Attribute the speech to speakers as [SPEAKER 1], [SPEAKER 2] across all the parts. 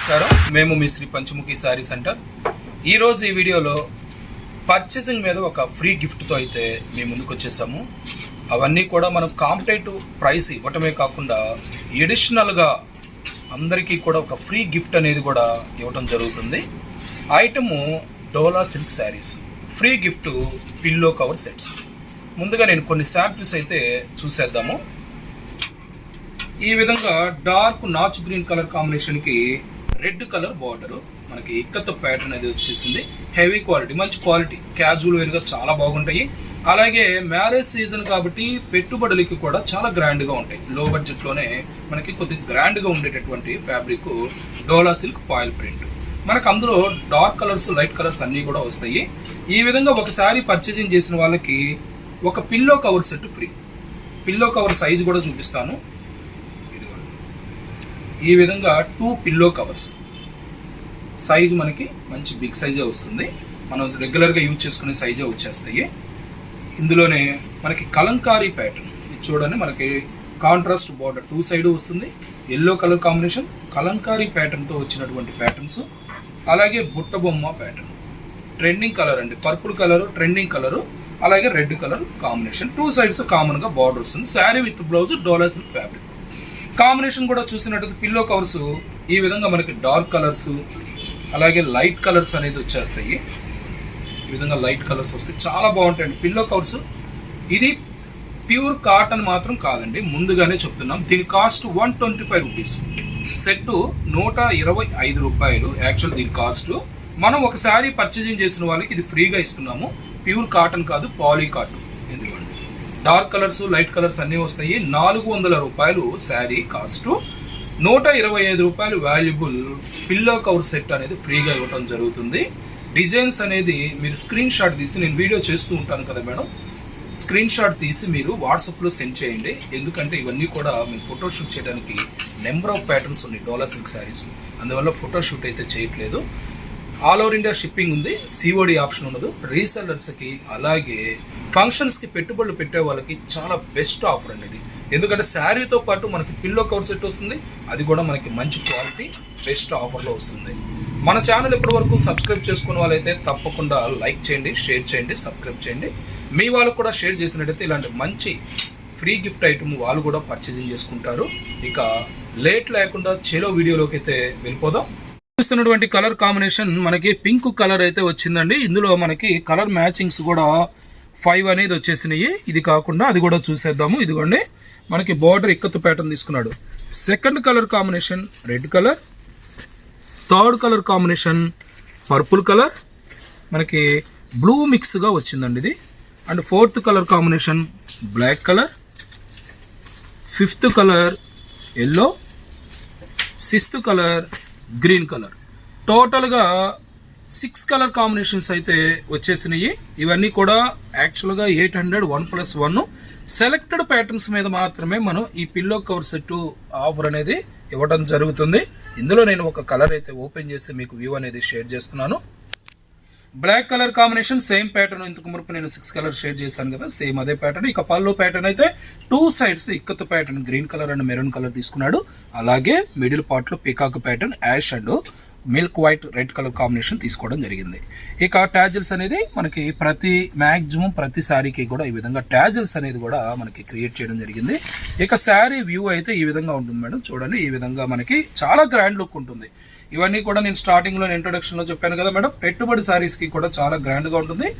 [SPEAKER 1] నమస్కారం. మేము మీ శ్రీ పంచముఖి శారీ సెంటర్. ఈరోజు ఈ వీడియోలో పర్చేసింగ్ మీద ఒక ఫ్రీ గిఫ్ట్తో అయితే మీ ముందుకు వచ్చేసాము. అవన్నీ కూడా మనం కాంపిటేటివ్ ప్రైస్ ఇవ్వటమే కాకుండా ఎడిషనల్గా అందరికీ కూడా ఒక ఫ్రీ గిఫ్ట్ అనేది కూడా ఇవ్వటం జరుగుతుంది. Item Dola silk saris free gift pillow cover sets ముందుగా నేను కొన్ని శాంపిల్స్ అయితే చూసేద్దాము. ఈ విధంగా డార్క్ నాచ్ గ్రీన్ కలర్ కాంబినేషన్కి రెడ్ కలర్ బార్డర్. మనకి ఇక్కతో ప్యాటర్న్ అనేది వచ్చేసింది. హెవీ క్వాలిటీ మంచి క్వాలిటీ. క్యాజువల్ వేర్గా చాలా బాగుంటాయి. అలాగే మ్యారేజ్ సీజన్ కాబట్టి పెట్టుబడులకి కూడా చాలా గ్రాండ్గా ఉంటాయి. లో బడ్జెట్లోనే మనకి కొద్దిగా గ్రాండ్గా ఉండేటటువంటి fabric Dola silk foil print మనకు అందులో డార్క్ కలర్స్ లైట్ కలర్స్ అన్నీ కూడా వస్తాయి. ఈ విధంగా ఒకసారి పర్చేజింగ్ చేసిన వాళ్ళకి ఒక pillow cover set free pillow cover size కూడా చూపిస్తాను. ఈ విధంగా టూ పిల్లో కవర్స్. సైజ్ మనకి మంచి బిగ్ సైజే వస్తుంది. మనం రెగ్యులర్గా యూజ్ చేసుకునే సైజే వచ్చేస్తాయి. ఇందులోనే మనకి కలంకారీ ప్యాటర్న్. ఇది చూడండి మనకి కాంట్రాస్ట్ బార్డర్ టూ సైడ్ వస్తుంది. ఎల్లో కలర్ కాంబినేషన్ కలంకారీ ప్యాటర్న్తో వచ్చినటువంటి ప్యాటర్న్స్. అలాగే బుట్ట బొమ్మ ప్యాటర్న్. ట్రెండింగ్ కలర్ అండి. పర్పుల్ కలరు ట్రెండింగ్ కలరు అలాగే red colour combination. Two sides కామన్గా బార్డర్ వస్తుంది. Sari with blouse Dola silk fabric. Combination కూడా చూసినట్టయితే పిల్లో కవర్స్ ఈ విధంగా మనకి డార్క్ కలర్స్ అలాగే లైట్ కలర్స్ అనేది వచ్చేస్తాయి. ఈ విధంగా లైట్ కలర్స్ వస్తాయి చాలా బాగుంటాయండి పిల్లో కవర్స్. ఇది ప్యూర్ కాటన్ మాత్రం కాదండి ముందుగానే చెప్తున్నాం. దీని cost one twenty five rupees. Set నూట ఇరవై ఐదు రూపాయలు. యాక్చువల్ దీని కాస్ట్ మనం ఒకసారి పర్చేజింగ్ చేసిన వాళ్ళకి ఇది ఫ్రీగా ఇస్తున్నాము. ప్యూర్ కాటన్ కాదు పాలీ కాటన్. ఎందుకంటే డార్క్ కలర్స్ లైట్ కలర్స్ అన్నీ వస్తాయి. నాలుగు వందల రూపాయలు శారీ కాస్ట్. నూట ఇరవై ఐదు రూపాయలు వాల్యుబుల్ పిల్లో కవర్ సెట్ అనేది ఫ్రీగా ఇవ్వడం జరుగుతుంది. డిజైన్స్ అనేది మీరు స్క్రీన్ షాట్ తీసి నేను వీడియో చేస్తూ ఉంటాను కదా మేడం. స్క్రీన్ షాట్ తీసి మీరు వాట్సాప్లో సెండ్ చేయండి. ఎందుకంటే ఇవన్నీ కూడా మేము ఫోటో షూట్ చేయడానికి నెంబర్ ఆఫ్ ప్యాటర్న్స్ ఉన్నాయి డోలా సిల్క్ శారీస్. అందువల్ల ఫోటోషూట్ అయితే చేయట్లేదు. ఆల్ ఓవర్ ఇండియా షిప్పింగ్ ఉంది. సిఓడి ఆప్షన్ ఉండదు రీసెల్లర్స్కి అలాగే ఫంక్షన్స్కి పెట్టుబడులు పెట్టే వాళ్ళకి చాలా బెస్ట్ ఆఫర్ అండి ఇది ఎందుకంటే శారీతో పాటు మనకి పిల్లో కవర్ సెట్ వస్తుంది అది కూడా మనకి మంచి క్వాలిటీ బెస్ట్ ఆఫర్లో వస్తుంది. మన ఛానల్ ఇప్పటి వరకు సబ్స్క్రైబ్ చేసుకున్న వాళ్ళైతే తప్పకుండా లైక్ చేయండి షేర్ చేయండి సబ్స్క్రైబ్ చేయండి. మీ వాళ్ళకు కూడా షేర్ చేసినట్టయితే ఇలాంటి మంచి ఫ్రీ గిఫ్ట్ ఐటమ్ వాళ్ళు కూడా పర్చేజింగ్ చేసుకుంటారు. ఇక లేట్ లేకుండా చేలో వీడియోలోకి అయితే వెళ్ళిపోదాం. చూస్తున్నటువంటి కలర్ కాంబినేషన్ మనకి పింక్ కలర్ అయితే వచ్చిందండి. ఇందులో మనకి కలర్ మ్యాచింగ్స్ కూడా ఫైవ్ అనేది వచ్చేసినాయి. ఇది కాకుండా అది కూడా చూసేద్దాము. ఇదిగోండి. మనకి బార్డర్ ఇక్కత్తు ప్యాటర్న్ తీసుకున్నాడు. Second colour combination red colour third colour combination purple colour మనకి బ్లూ మిక్స్గా వచ్చిందండి ఇది. And fourth colour combination black colour fifth colour yellow sixth colour green colour టోటల్గా సిక్స్ కలర్ కాంబినేషన్స్ అయితే వచ్చేసినాయి. ఇవన్నీ కూడా యాక్చువల్గా eight hundred one plus one. Selected patterns మీద మాత్రమే మనం ఈ పిల్లో కవర్ సెట్ ఆఫర్ అనేది ఇవ్వడం జరుగుతుంది. ఇందులో నేను ఒక కలర్ అయితే ఓపెన్ చేసి మీకు వ్యూ అనేది షేర్ చేస్తున్నాను. Black colour combination same pattern ఇంతకు మురుపు నేను సిక్స్ కలర్ షేర్ చేశాను కదా సేమ్ అదే ప్యాటర్న్ ఇక పళ్ళు ప్యాటర్న్ అయితే two sides ikat pattern green colour and maroon colour తీసుకున్నాడు. అలాగే మిడిల్ పార్ట్లో peacock pattern ash and milk white red colour combination తీసుకోవడం జరిగింది. ఇక ట్యాజిల్స్ అనేది మనకి ప్రతి మ్యాక్సిమం ప్రతి శారీకి కూడా ఈ విధంగా ట్యాజిల్స్ అనేది కూడా మనకి క్రియేట్ చేయడం జరిగింది. ఇక శారీ వ్యూ అయితే ఈ విధంగా ఉంటుంది మేడం. చూడండి ఈ విధంగా మనకి చాలా గ్రాండ్ లుక్ ఉంటుంది. ఇవన్నీ కూడా నేను స్టార్టింగ్లో ఇంట్రొడక్షన్లో చెప్పాను కదా మేడం పెట్టుబడి శారీస్కి కూడా చాలా గ్రాండ్గా ఉంటుంది.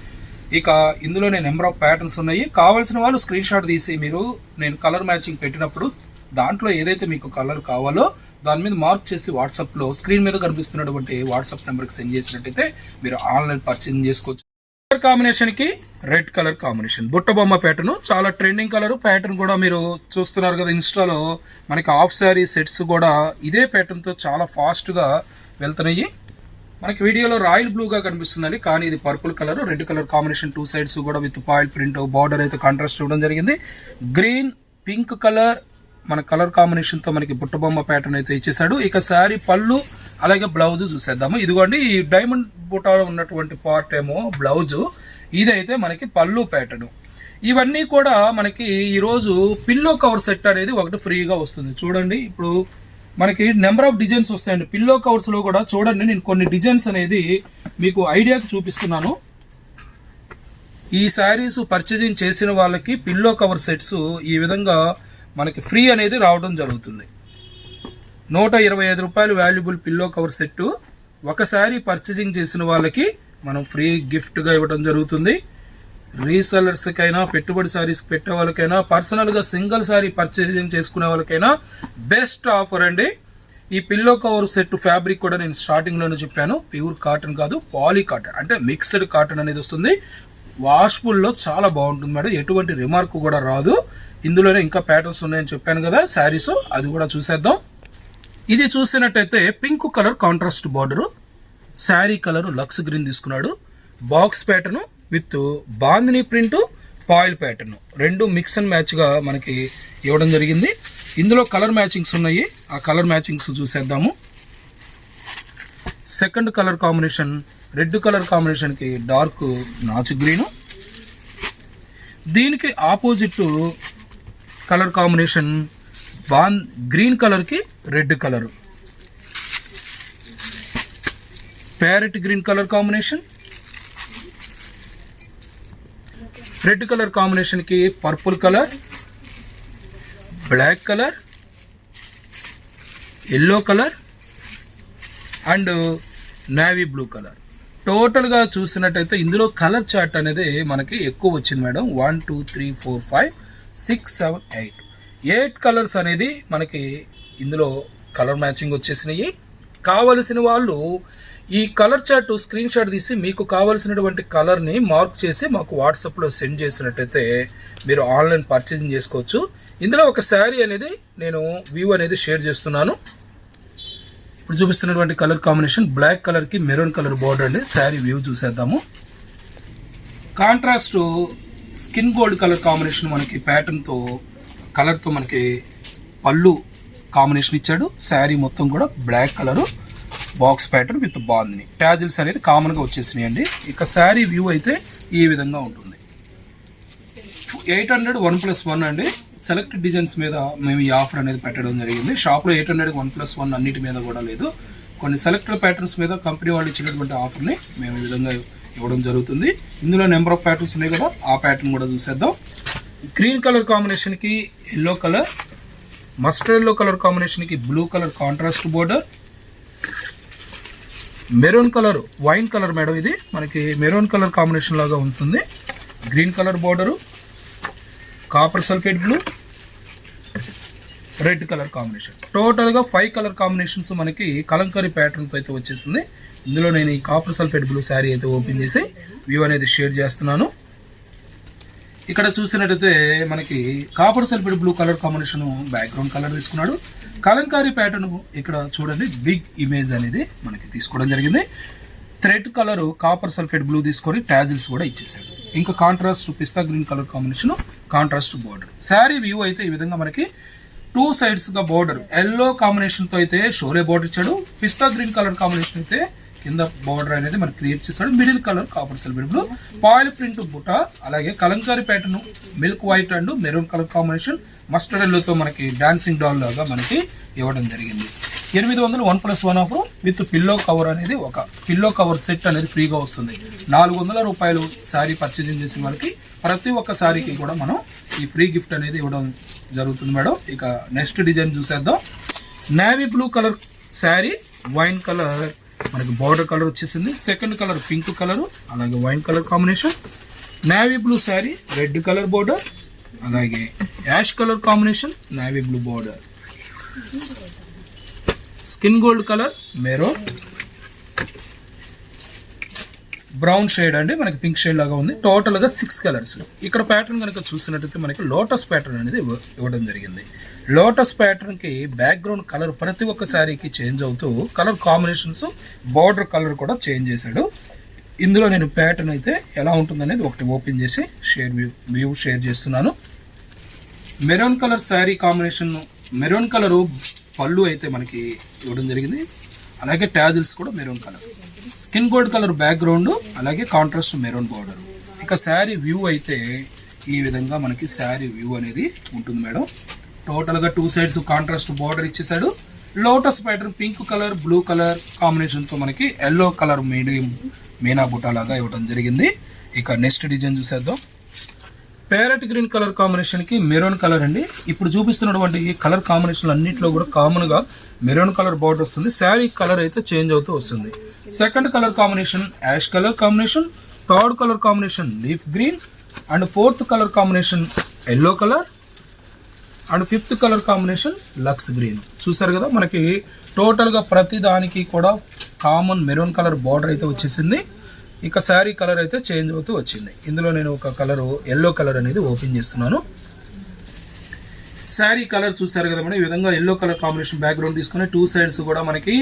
[SPEAKER 1] ఇక ఇందులోనే నెంబర్ ఆఫ్ ప్యాటర్న్స్ ఉన్నాయి. కావాల్సిన వాళ్ళు స్క్రీన్ షాట్ తీసి మీరు నేను కలర్ మ్యాచింగ్ పెట్టినప్పుడు దాంట్లో ఏదైతే మీకు కలర్ కావాలో దాని మీద మార్క్ చేసి వాట్సాప్లో స్క్రీన్ మీద కనిపిస్తున్నటువంటి వాట్సాప్ నెంబర్కి సెండ్ చేసినట్టయితే మీరు ఆన్లైన్ పర్చేజ్ చేసుకోవచ్చు. కలర్ కాంబినేషన్కి రెడ్ కలర్ కాంబినేషన్ బుట్టబొమ్మ ప్యాటర్న్ చాలా ట్రెండింగ్ కలర్ ప్యాటర్న్ కూడా మీరు చూస్తున్నారు కదా ఇన్స్టాలో మనకి హాఫ్ శారీ సెట్స్ కూడా ఇదే ప్యాటర్న్తో చాలా ఫాస్ట్గా వెళ్తున్నాయి. మనకి వీడియోలో రాయల్ బ్లూగా కనిపిస్తుందండి కానీ ఇది purple colour red colour combination two sides కూడా విత్ పాయిల్ ప్రింట్ బార్డర్ అయితే కాంట్రాస్ట్ ఇవ్వడం జరిగింది. గ్రీన్ పింక్ కలర్ మన కలర్ కాంబినేషన్తో మనకి బుట్టబొమ్మ ప్యాటర్న్ అయితే ఇచ్చేసాడు ఇక శారీ పళ్ళు అలాగే బ్లౌజ్ చూసేద్దాము. ఇదిగోండి ఈ డైమండ్ బుటాలో ఉన్నటువంటి పార్ట్ ఏమో బ్లౌజు ఇదైతే మనకి పళ్ళు ప్యాటర్న్ ఇవన్నీ కూడా మనకి ఈరోజు పిల్లో కవర్ సెట్ అనేది ఒకటి ఫ్రీగా వస్తుంది. చూడండి ఇప్పుడు మనకి నెంబర్ ఆఫ్ డిజైన్స్ వస్తాయండి. పిల్లో కవర్స్లో కూడా చూడండి నేను కొన్ని డిజైన్స్ అనేది మీకు ఐడియాకి చూపిస్తున్నాను. ఈ శారీస్ పర్చేజింగ్ చేసిన వాళ్ళకి పిల్లో కవర్ సెట్స్ ఈ విధంగా మనకి ఫ్రీ అనేది రావడం జరుగుతుంది. నూట ఇరవై ఐదు రూపాయలు వాల్యుబుల్ పిల్లో కవర్ సెట్టు ఒక శారీ చేసిన వాళ్ళకి మనం ఫ్రీ గిఫ్ట్గా ఇవ్వడం జరుగుతుంది. రీసెలర్స్కైనా పెట్టుబడి శారీస్ పెట్టే వాళ్ళకైనా పర్సనల్గా సింగిల్ శారీ పర్చేసింగ్ చేసుకునే వాళ్ళకైనా బెస్ట్ ఆఫర్ అండి. ఈ పిల్లో కవర్ సెట్ ఫ్యాబ్రిక్ కూడా నేను స్టార్టింగ్లోనే చెప్పాను. ప్యూర్ కాటన్ కాదు పాలీ కాటన్ అంటే మిక్స్డ్ కాటన్ అనేది వస్తుంది. వాష్ఫుల్లో చాలా బాగుంటుంది మేడం ఎటువంటి రిమార్క్ కూడా రాదు. ఇందులోనే ఇంకా ప్యాటర్న్స్ ఉన్నాయని చెప్పాను కదా శారీస్ అది కూడా చూసేద్దాం. ఇది చూసినట్టయితే pink colour contrast border sari colour Lux green తీసుకున్నాడు. Box pattern with bandhani print foil pattern రెండు మిక్స్ అండ్ మ్యాచ్గా మనకి ఇవ్వడం జరిగింది. ఇందులో కలర్ మ్యాచింగ్స్ ఉన్నాయి. ఆ కలర్ మ్యాచింగ్స్ చూసేద్దాము. Second colour combination red colour కాంబినేషన్కి డార్క్ నాచు గ్రీను దీనికి ఆపోజిట్ కలర్ కాంబినేషన్ వాన్ గ్రీన్ కలర్కి red colour. Parrot green colour combination. Red colour కాంబినేషన్కి purple colour black colour yellow colour and navy blue colour. టోటల్గా చూసినట్టయితే ఇందులో కలర్ చార్ట్ అనేది మనకి ఎక్కువ వచ్చింది madam. One two three four five. Six seven eight. Eight colours అనేది మనకి ఇందులో కలర్ మ్యాచింగ్ వచ్చేసినాయి. కావలసిన వాళ్ళు ఈ కలర్ చార్ట్ స్క్రీన్ షాట్ తీసి మీకు కావలసినటువంటి కలర్ని మార్క్ చేసి మాకు వాట్సాప్లో సెండ్ చేసినట్టయితే మీరు ఆన్లైన్ పర్చేసింగ్ చేసుకోవచ్చు. ఇందులో ఒక శారీ అనేది నేను వ్యూ అనేది షేర్ చేస్తున్నాను. ఇప్పుడు చూపిస్తున్నటువంటి కలర్ కాంబినేషన్ బ్లాక్ కలర్కి మెరూన్ కలర్ బోర్డర్ అండి. శారీ వ్యూ చూసేద్దాము. Contrast skin gold colour combination మనకి ప్యాటర్న్తో కలర్తో మనకి పళ్ళు కాంబినేషన్ ఇచ్చాడు. శారీ మొత్తం కూడా black colour box pattern with bandhani. Tassels అనేది కామన్గా వచ్చేసినాయి అండి ఇక శారీ వ్యూ అయితే ఈ విధంగా ఉంటుంది. Eight hundred one plus one అండి. సెలెక్ట్ డిజైన్స్ మీద మేము ఈ ఆఫర్ అనేది పెట్టడం జరిగింది. షాప్లో eight hundred one plus one అన్నిటి మీద కూడా లేదు. కొన్ని సెలెక్టెడ్ ప్యాటర్న్స్ మీద కంపెనీ వాళ్ళు ఇచ్చినటువంటి ఆఫర్ని మేము ఈ విధంగా ఇవ్వడం జరుగుతుంది. ఇందులో నెంబర్ ఆఫ్ ప్యాటర్న్స్ ఉన్నాయి కదా ఆ ప్యాటర్న్ కూడా చూసేద్దాం. గ్రీన్ కలర్ కాంబినేషన్కి yellow colour mustard yellow colour కాంబినేషన్కి blue colour contrast border maroon colour wine colour madam ఇది. మనకి మెరూన్ కలర్ కాంబినేషన్ లాగా ఉంటుంది. Green colour border copper sulphate blue red colour combination. టోటల్గా ఫైవ్ కలర్ కాంబినేషన్స్ మనకి కలంకరీ ప్యాటర్న్తో అయితే వచ్చేసింది. ఇందులో నేను ఈ కాపర్ సల్ఫేట్ బ్లూ శారీ అయితే ఓపెన్ చేసి వ్యూ అనేది షేర్ చేస్తున్నాను. ఇక్కడ చూసినట్టయితే మనకి copper sulphate blue colour combination background colour తీసుకున్నాడు. కలంకారీ ప్యాటర్న్ ఇక్కడ చూడండి బిగ్ ఇమేజ్ అనేది మనకి తీసుకోవడం జరిగింది. Thread colour copper sulphate blue తీసుకొని ట్యాజిల్స్ కూడా ఇచ్చేసాడు ఇంకా contrast pista green colour combination contrast border sari view అయితే ఈ విధంగా మనకి టూ సైడ్స్గా బోర్డర్ ఎల్లో కాంబినేషన్తో అయితే షోరే బోర్డర్ ఇచ్చాడు. పిస్తా గ్రీన్ కలర్ కాంబినేషన్ అయితే కింద బోర్డర్ అనేది మనకి క్రియేట్ చేశాడు. Middle colour copper silver blue foil print బుట్ట అలాగే kalamkari pattern milk white and maroon colour combination mustard ఎల్లోతో మనకి డాన్సింగ్ డాల్ లాగా మనకి ఇవ్వడం జరిగింది. ఎనిమిది వందలు వన్ ప్లస్ వన్ అప్పుడు విత్ పిల్లో కవర్ అనేది ఒక పిల్లో కవర్ సెట్ అనేది ఫ్రీగా వస్తుంది. నాలుగు వందల రూపాయలు శారీ పర్చేజింగ్ చేసిన వాళ్ళకి ప్రతి ఒక్క శారీకి కూడా మనం ఈ ఫ్రీ గిఫ్ట్ అనేది ఇవ్వడం జరుగుతుంది మేడం. ఇక నెక్స్ట్ డిజైన్ చూసేద్దాం. Navy blue colour sari wine colour మనకి బార్డర్ కలర్ వచ్చేసింది. సెకండ్ కలర్ పింక్ కలర్ అలాగే wine colour combination navy blue sari red colour border అలాగే ash colour combination navy blue border skin gold colour maroon brown shade అండి మనకి pink shade లాగా ఉంది. టోటల్గా six colours ఇక్కడ pattern కనుక చూసినట్టయితే మనకి లోటస్ ప్యాటర్న్ అనేది ఇవ్వడం జరిగింది. లోటస్ ప్యాటర్న్కి బ్యాక్గ్రౌండ్ కలర్ ప్రతి ఒక్క శారీకి చేంజ్ అవుతూ కలర్ కాంబినేషన్స్ బార్డర్ కలర్ కూడా చేంజ్ చేశాడు. ఇందులో నేను ప్యాటర్న్ అయితే ఎలా ఉంటుందనేది ఒకటి ఓపెన్ చేసి షేర్ వ్యూ వ్యూ షేర్ చేస్తున్నాను. Maroon colour sari combination maroon colour పళ్ళు అయితే మనకి ఇవ్వడం జరిగింది. అలాగే ట్యాజిల్స్ కూడా maroon colour skin gold colour background అలాగే కాంట్రాస్ట్ మెరూన్ బార్డర్. ఇక శారీ వ్యూ అయితే ఈ విధంగా మనకి శారీ వ్యూ అనేది ఉంటుంది మేడం. టోటల్గా టూ సైడ్స్ కాంట్రాస్ట్ బార్డర్ ఇచ్చేసాడు lotus pattern pink colour blue colour కాంబినేషన్తో మనకి ఎల్లో కలర్ మీడియం మీనా బుట్ట లాగా ఇవ్వడం జరిగింది. ఇక నెక్స్ట్ డిజైన్ చూసేద్దాం. ప్యారెట్ గ్రీన్ కలర్ కాంబినేషన్కి మెరూన్ కలర్ అండి. ఇప్పుడు చూపిస్తున్నటువంటి ఈ కలర్ కాంబినేషన్ అన్నింటిలో కూడా కామన్గా మెరూన్ కలర్ బార్డర్ వస్తుంది. శారీ కలర్ అయితే చేంజ్ అవుతూ వస్తుంది. Second colour combination ash colour combination third colour combination leaf green and fourth colour combination yellow colour and fifth colour combination Lux green. చూసారు కదా మనకి టోటల్గా ప్రతి దానికి కూడా కామన్ మెరూన్ కలర్ బార్డర్ అయితే వచ్చేసింది. ఇక శారీ కలర్ అయితే చేంజ్ అవుతూ వచ్చింది. ఇందులో నేను ఒక కలరు ఎల్లో కలర్ అనేది ఓపెన్ చేస్తున్నాను. శారీ కలర్ చూస్తారు కదా మేడం ఈ విధంగా ఎల్లో కలర్ కాంబినేషన్ బ్యాక్గ్రౌండ్ తీసుకుని టూ సైడ్స్ కూడా మనకి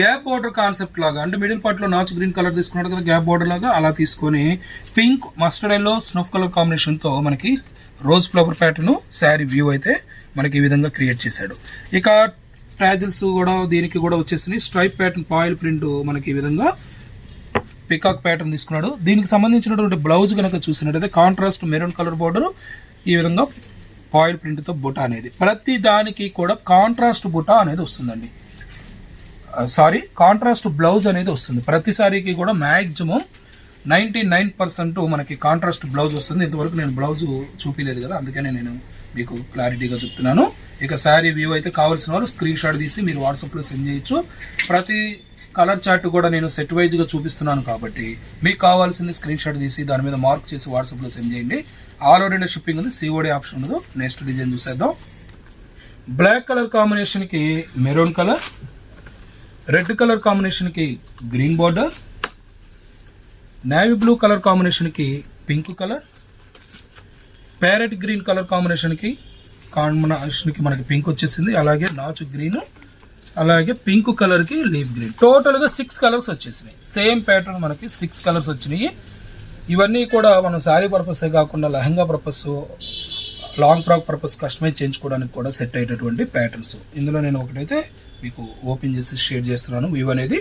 [SPEAKER 1] గ్యాప్ బార్డర్ కాన్సెప్ట్ లాగా అంటే మిడిల్ పార్ట్లో నాచ్ గ్రీన్ కలర్ తీసుకున్నాడు కదా గ్యాప్ బార్డర్ లాగా అలా తీసుకొని pink mustard yellow snuff colour కాంబినేషన్తో మనకి rose flower pattern sari view అయితే మనకి ఈ విధంగా క్రియేట్ చేశాడు. ఇక ట్రాజిల్స్ కూడా దీనికి కూడా వచ్చేసింది. స్ట్రైప్ ప్యాటర్న్ పాయిల్ ప్రింట్ మనకి ఈ విధంగా పికాక్ ప్యాటర్న్ తీసుకున్నాడు. దీనికి సంబంధించినటువంటి బ్లౌజ్ కనుక చూసినట్టయితే కాంట్రాస్ట్ మెరూన్ కలర్ బోర్డర్ ఈ విధంగా పాయిల్ ప్రింట్తో బుట అనేది. ప్రతి దానికి కూడా కాంట్రాస్ట్ బుట అనేది వస్తుందండి. సారీ కాంట్రాస్ట్ బ్లౌజ్ అనేది వస్తుంది. ప్రతి సారీకి కూడా మ్యాక్సిమం నైంటీ నైన్ పర్సెంట్ మనకి కాంట్రాస్ట్ బ్లౌజ్ వస్తుంది. ఇంతవరకు నేను బ్లౌజ్ చూపించలేదు కదా అందుకనే నేను మీకు క్లారిటీగా చెప్తున్నాను. ఇక శారీ వ్యూ అయితే కావాల్సిన వారు స్క్రీన్ షాట్ తీసి మీరు వాట్సాప్లో సెండ్ చేయొచ్చు. ప్రతి కలర్ చార్ట్ కూడా నేను సెట్ వైజ్గా చూపిస్తున్నాను కాబట్టి మీకు కావాల్సింది స్క్రీన్ షాట్ తీసి దాని మీద మార్క్ చేసి వాట్సాప్లో సెండ్ చేయండి. ఆల్ ఓవర్ ఇండియా షిప్పింగ్ ఉంది. సిఓడి ఆప్షన్ ఉండదు నెక్స్ట్ డిజైన్ చూసేద్దాం. బ్లాక్ కలర్ కాంబినేషన్కి మెరూన్ కలర్ రెడ్ కలర్ కాంబినేషన్కి green border navy blue colour కాంబినేషన్కి pink colour parrot green colour కాంబినేషన్కి కాంబినేషన్కి మనకి పింక్ వచ్చేసింది. అలాగే నాచు గ్రీన్ అలాగే పింక్ కలర్కి లీఫ్ గ్రీన్. టోటల్గా సిక్స్ కలర్స్ వచ్చేసినాయి. సేమ్ ప్యాటర్న్ మనకి సిక్స్ కలర్స్ వచ్చినాయి. ఇవన్నీ కూడా మనం శారీ పర్పసే కాకుండా lehenga purpose long frock purpose customise చేయించుకోవడానికి కూడా సెట్ అయ్యేటటువంటి ప్యాటర్న్స్ ఇందులో నేను ఒకటైతే మీకు ఓపెన్ చేసి షేర్ చేస్తున్నాను. వ్యూ అనేది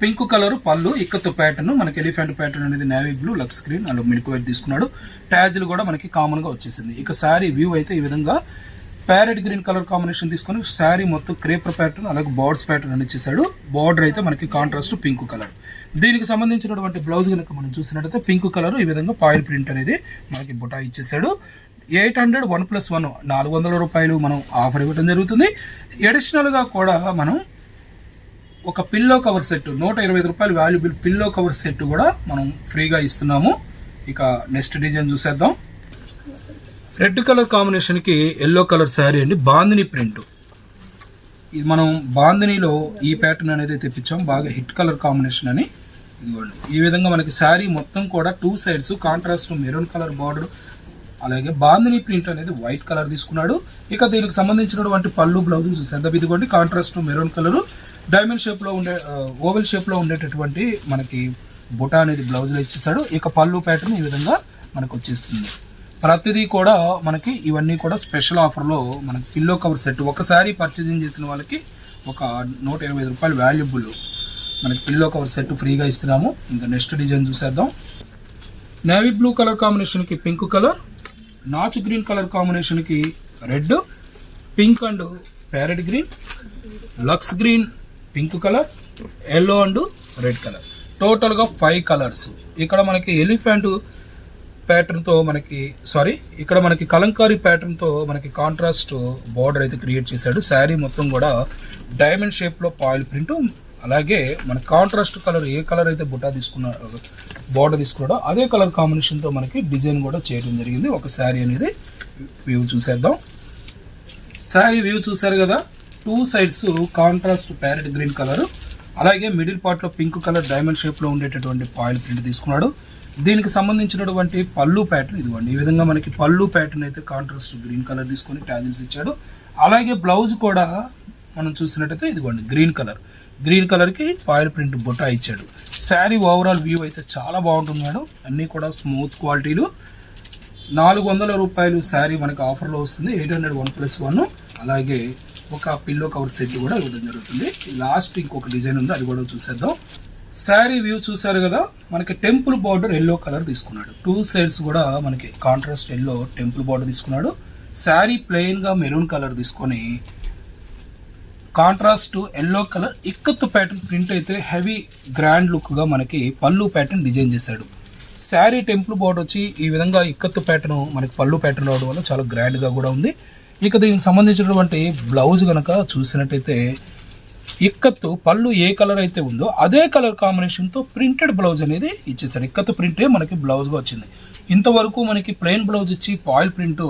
[SPEAKER 1] పింక్ కలర్ పళ్ళు ఇక్కత్ ప్యాటర్న్ మనకి ఎలిఫెంట్ ప్యాటర్న్ అనేది నేవీ బ్లూ లక్స్ గ్రీన్ అలా మిల్క్ వైట్ తీసుకున్నాడు. ట్యాజ్లు కూడా మనకి కామన్గా వచ్చేసింది. ఇక శారీ వ్యూ అయితే ఈ విధంగా ప్యారెట్ గ్రీన్ కలర్ కాంబినేషన్ తీసుకొని శారీ మొత్తం క్రేపర్ ప్యాటర్న్ అలాగే బార్డ్స్ ప్యాటర్న్ అని ఇచ్చేసాడు బార్డర్ అయితే మనకి కాంట్రాస్ట్ పింక్ కలర్. దీనికి సంబంధించినటువంటి బ్లౌజ్ కనుక మనం చూసినట్టయితే పింక్ కలర్ ఈ విధంగా పాయిల్ ప్రింట్ అనేది మనకి బుటా ఇచ్చేసాడు eight hundred one plus one నాలుగు వందల రూపాయలు మనం ఆఫర్ ఇవ్వడం జరుగుతుంది. అడిషనల్గా కూడా మనం ఒక పిల్లో కవర్ సెట్ నూట ఇరవై ఐదు రూపాయలు వాల్యుబుల్ పిల్లో కవర్ సెట్ కూడా మనం ఫ్రీగా ఇస్తున్నాము. ఇక నెక్స్ట్ డిజైన్ చూసేద్దాం. రెడ్ కలర్ కాంబినేషన్కి ఎల్లో కలర్ శారీ అండి. బాందిని ప్రింట్. ఇది మనం బాందినిలో ఈ ప్యాటర్న్ అనేది తెప్పించాం. బాగా హిట్ కలర్ కాంబినేషన్ అని. ఇదిగోండి. ఈ విధంగా మనకి శారీ మొత్తం కూడా two sides contrast maroon colour border అలాగే బాందిని ప్రింట్ అనేది వైట్ కలర్ తీసుకున్నాడు. ఇక దీనికి సంబంధించినటువంటి పళ్ళు బ్లౌజ్ చూసేద్దాం. ఇదిగోండి కాంట్రాస్ట్ మెరూన్ కలర్ డైమండ్ షేప్లో ఉండే ఓవెల్ షేప్లో ఉండేటటువంటి మనకి బుటా అనేది బ్లౌజ్లో ఇచ్చేసాడు. ఇక పళ్ళు ప్యాటర్న్ ఈ విధంగా మనకు వచ్చేస్తుంది. ప్రతిదీ కూడా మనకి ఇవన్నీ కూడా స్పెషల్ ఆఫర్లో మనకి పిల్లో కవర్ సెట్. ఒకసారి పర్చేజింగ్ చేసిన వాళ్ళకి ఒక నూట ఇరవై రూపాయలు వాల్యుబుల్ మనకి పిల్లో కవర్ సెట్ ఫ్రీగా ఇస్తున్నాము. ఇంకా నెక్స్ట్ డిజైన్ చూసేద్దాం. నేవీ బ్లూ కలర్ కాంబినేషన్కి పింక్ కలర్ నాచు గ్రీన్ కలర్ కాంబినేషన్కి red pink and parrot green Lux green pink colour yellow and red colour. టోటల్గా ఫైవ్ కలర్స్. ఇక్కడ మనకి ఎలిఫెంట్ ప్యాటర్న్తో మనకి సారీ ఇక్కడ మనకి కలంకారీ ప్యాటర్న్తో మనకి కాంట్రాస్ట్ బార్డర్ అయితే క్రియేట్ చేశాడు. శారీ మొత్తం కూడా డైమండ్ షేప్లో పాయిల్ ప్రింట్ అలాగే మన కాంట్రాస్ట్ కలర్ ఏ కలర్ అయితే బుట్టా తీసుకున్న బార్డర్ తీసుకున్నాడో అదే కలర్ కాంబినేషన్తో మనకి డిజైన్ కూడా చేయడం జరిగింది. ఒక శారీ అనేది వ్యూ చూసేద్దాం. శారీ వ్యూ చూసారు కదా? Two sides contrast parrot green colour అలాగే మిడిల్ పార్ట్లో పింక్ కలర్ డైమండ్ షేప్లో ఉండేటటువంటి పాయిల్ ప్రింట్ తీసుకున్నాడు. దీనికి సంబంధించినటువంటి పళ్ళు ప్యాటర్న్ ఇదిగోండి. ఈ విధంగా మనకి పళ్ళు ప్యాటర్న్ అయితే కాంట్రాస్ట్ గ్రీన్ కలర్ తీసుకొని ట్యాజిల్స్ ఇచ్చాడు. అలాగే బ్లౌజ్ కూడా మనం చూసినట్టయితే ఇదిగోండి గ్రీన్ కలర్ గ్రీన్ కలర్కి ఫైర్ ప్రింట్ బొటా ఇచ్చాడు. శారీ ఓవరాల్ వ్యూ అయితే చాలా బాగుంటుంది మేడం. అన్నీ కూడా స్మూత్ క్వాలిటీలు నాలుగు వందల రూపాయలు శారీ మనకి ఆఫర్లో వస్తుంది. Eight hundred one plus one అలాగే ఒక పిల్లో కవర్ సెట్ కూడా ఇవ్వడం జరుగుతుంది. లాస్ట్ ఇంకొక డిజైన్ ఉంది అది కూడా చూసేద్దాం. శారీ వ్యూ చూసారు కదా? మనకి టెంపుల్ బార్డర్ ఎల్లో కలర్ తీసుకున్నాడు. టూ సైడ్స్ కూడా మనకి కాంట్రాస్ట్ ఎల్లో టెంపుల్ బార్డర్ తీసుకున్నాడు. శారీ ప్లెయిన్గా మెరూన్ కలర్ తీసుకొని contrast yellow colour ikat pattern print అయితే హెవీ గ్రాండ్ లుక్గా మనకి పళ్ళు ప్యాటర్న్ డిజైన్ చేశాడు. శారీ టెంపుల్ బార్డర్ వచ్చి ఈ విధంగా ఇక్కత్తు ప్యాటర్న్ మనకి పళ్ళు ప్యాటర్న్ రావడం వల్ల చాలా గ్రాండ్గా కూడా ఉంది. ఇక దీనికి సంబంధించినటువంటి బ్లౌజ్ కనుక చూసినట్టయితే ఇక్కత్తు పళ్ళు ఏ కలర్ అయితే ఉందో అదే కలర్ కాంబినేషన్తో ప్రింటెడ్ బ్లౌజ్ అనేది ఇచ్చేసాడు ఇక్కత్తు ప్రింటే మనకి బ్లౌజ్గా వచ్చింది. ఇంతవరకు మనకి ప్లెయిన్ బ్లౌజ్ ఇచ్చి పాయిల్ ప్రింట్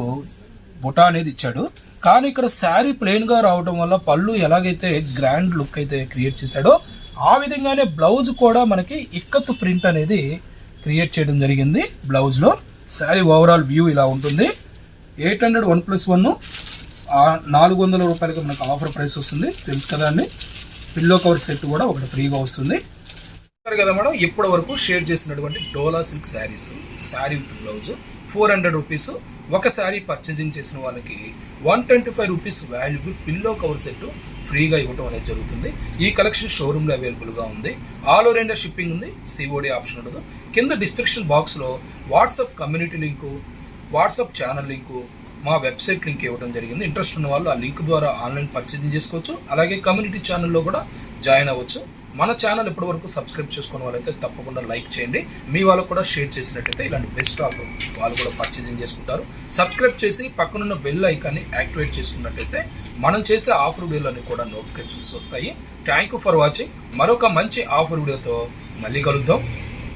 [SPEAKER 1] బుటా అనేది ఇచ్చాడు. కానీ ఇక్కడ శారీ ప్లెయిన్గా రావడం వల్ల పళ్ళు ఎలాగైతే గ్రాండ్ లుక్ అయితే క్రియేట్ చేశాడో ఆ విధంగానే బ్లౌజ్ కూడా మనకి ఇక్కత్తు ప్రింట్ అనేది క్రియేట్ చేయడం జరిగింది బ్లౌజ్లో శారీ ఓవరాల్ వ్యూ ఇలా ఉంటుంది. Eight hundred one plus one నాలుగు వందల రూపాయలకి మనకు ఆఫర్ ప్రైస్ వస్తుంది. తెలుసు కదా అండి? పిల్లో కవర్ సెట్ కూడా ఒకటి ఫ్రీగా వస్తుంది. కదా మేడం? ఇప్పటి వరకు షేర్ చేసినటువంటి dola silk saris sari with blouse four hundred rupees. ఒక శారీ పర్చేజింగ్ చేసిన వాళ్ళకి one twenty five rupees valuable pillow cover set ఫ్రీగా ఇవ్వడం అనేది జరుగుతుంది. ఈ కలెక్షన్ షోరూంలో అవైలబుల్గా ఉంది. ఆల్ ఓవర్ ఇండియా షిప్పింగ్ ఉంది. సిఓడి ఆప్షన్ ఉండదు. కింద డిస్క్రిప్షన్ బాక్స్లో WhatsApp community link WhatsApp channel link మా వెబ్సైట్ లింక్ ఇవ్వడం జరిగింది. ఇంట్రెస్ట్ ఉన్న వాళ్ళు ఆ లింక్ ద్వారా ఆన్లైన్ పర్చేజింగ్ చేసుకోవచ్చు. అలాగే కమ్యూనిటీ ఛానల్లో కూడా జాయిన్ అవ్వచ్చు. మన ఛానల్ ఇప్పటి వరకు సబ్స్క్రైబ్ చేసుకున్న వాళ్ళైతే తప్పకుండా లైక్ చేయండి. మీ వాళ్ళకు కూడా షేర్ చేసినట్టయితే ఇలాంటి బెస్ట్ ఆఫర్ వాళ్ళు కూడా పర్చేజింగ్ చేసుకుంటారు. సబ్స్క్రైబ్ చేసి పక్కనున్న బెల్ ఐకాన్ని యాక్టివేట్ చేసుకున్నట్టయితే మనం చేసే ఆఫర్ వీడియోలన్నీ కూడా నోటిఫికేషన్స్ వస్తాయి. Thank you for watching. మరొక మంచి ఆఫర్ వీడియోతో మళ్ళీ కలుద్దాం.